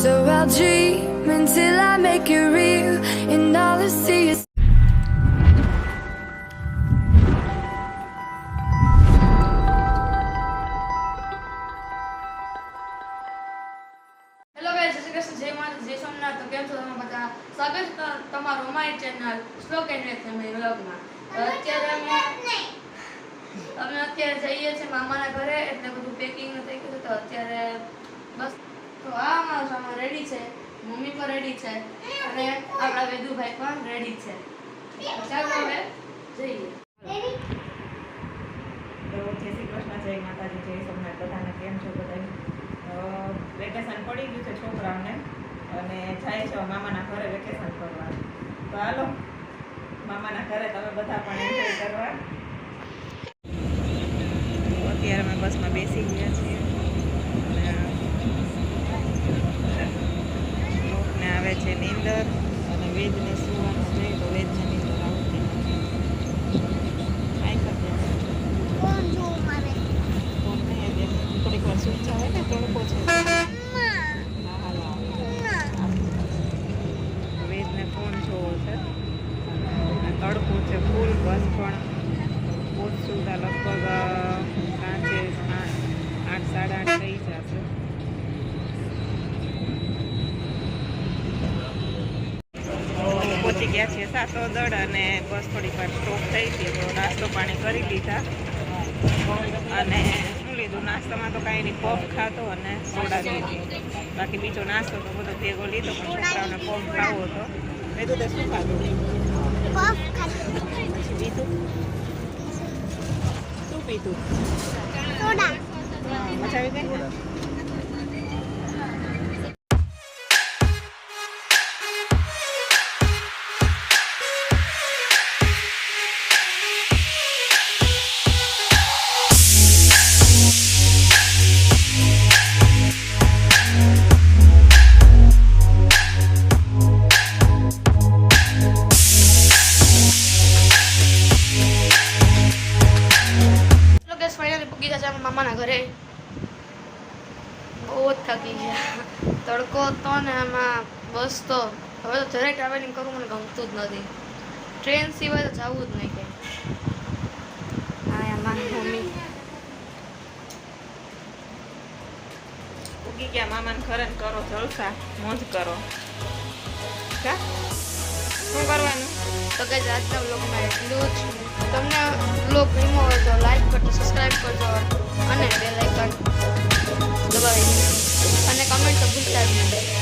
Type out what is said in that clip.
So I'll dream until I make it real, and all I see is. અત્યારે અમે અત્યારે જઈએ છીએ મામાના ઘરે એટલે બધું પેકિંગ થઈ ગયું તો અત્યારે બસ તો આ અમારો સામાન રેડી છે. મમ્મી પણ રેડી છે. અને આપણા વેદુભાઈ પણ રેડી છે. ચાલો હવે જઈએ. જય શ્રી જય માતાજી, જય સોમનાથ. બધાને કેમ છો બધા વેકેશન પડી ગયું છે છોકરાઓને. અને જાય છે મામાના ઘરે વેકેશન કરવા. તો હાલો, મામાના ઘરે તમે બધા પણ કરવા. અત્યારે અમે બસમાં બેસી ગયા છીએ. અને આવે છે નીંદર અને વેદને સુવાનું છે તો વેદને નીંદર આવતી નથી આઈ શકે કોણ જોવું મારે ફોન નહીં આવે થોડીક વાર સુઈ જાવ ને તડકો છે હા હાલો વેદને ફોન જોવો છે અને તડકો છે ફૂલ બસ પણ પહોંચશું ત્યાં લગભગ સાંજે આઠ આઠ સાડા આઠ થઈ જશે પહોંચી ગયા છીએ સાતો દળ અને બસ થોડીક વાર સ્ટોપ થઈ હતી તો નાસ્તો પાણી કરી લીધા. અને શું લીધું? નાસ્તામાં તો કાંઈ નહીં પફ ખાતો અને સોડા લીધી. બાકી બીજો નાસ્તો તો બધો ભેગો લીધો પણ છોકરાઓને પફ ખાવો હતો. લીધું તે શું ખાધું? પીધું. શું પીધું? મજા આવી ગઈ? છે મામાના ઘરે. બહુ જ થાકી ગયા. તડકો હતો ને આમાં બસ તો. હવે તો જરાય ટ્રાવેલિંગ કરવું મને ગમતું જ નથી. ટ્રેન સિવાય તો જવું જ નહીં કંઈ. હા મારી મમ્મી. ઉગી ગયા મામાને ઘરે કરો, જલસા. મોજ કરો. શું કરવાનું? તો કઈ આજના બ્લોગમાં એટલું જ. તમને બ્લોગ ગમ્યો હોય તો લાઈક કરજો સબસ્ક્રાઈબ કરજો અને બે લાઇકન દબાવી અને કમેન્ટ તો ભૂલતા જ નહીં.